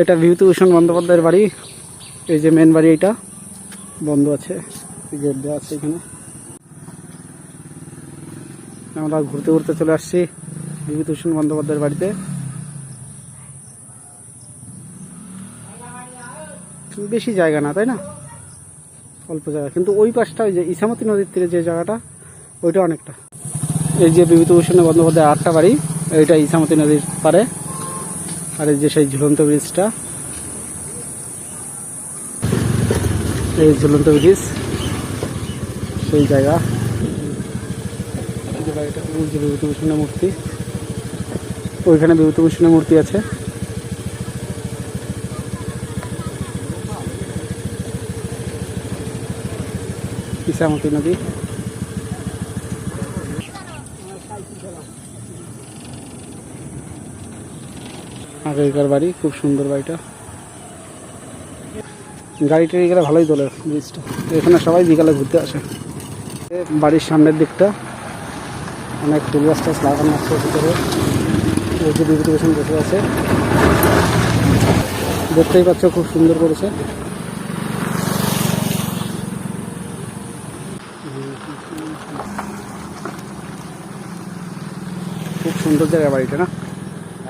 এটা বিভূতিভূষণ বন্দ্যোপাধ্যায়ের বাড়ি। এই যে মেন বাড়ি এটা। বন্ধ আছে। গেট দেওয়া আছে এখানে। আমরা ঘুরতে ঘুরতে চলে আসছি বিভূতিভূষণ বন্দ্যোপাধ্যায়ের বাড়িতে। বেশি জায়গা না, তাই না? অল্প জায়গা। কিন্তু ওই পাশটা ওই যে ইসামতি নদীর তীরে যে জায়গাটা, ওইটা অনেকটা। এই যে বিভূতিভূষণ বন্দ্যোপাধ্যায় আটটা বাড়ি, এইটা ইসামতি নদীর পারে আর এই যে সেই ঝুলন্ত ব্রিজটা। এই ঝুলন্ত ব্রিজ, সেই জায়গা। বিভূতিভূষণের মূর্তি। ওইখানে বিভূতিভূষণের মূর্তি আছে। ইসামতি নদী। আগেকার বাড়ি, খুব সুন্দর বাড়িটা। গাড়ি টাড়ি গেলে ভালোই তোলে ব্রিজটা এখানে সবাই বিকালে ঘুরতে আসে। বাড়ির সামনের দিকটা, অনেক ফুল গাছ টাছ লাগানো আছে ভিতরে। বিভূতিভূষণ বসে আছে। দেখতেই পাচ্ছ খুব সুন্দর করেছে। খুব সুন্দর জায়গা বাড়িটা, না?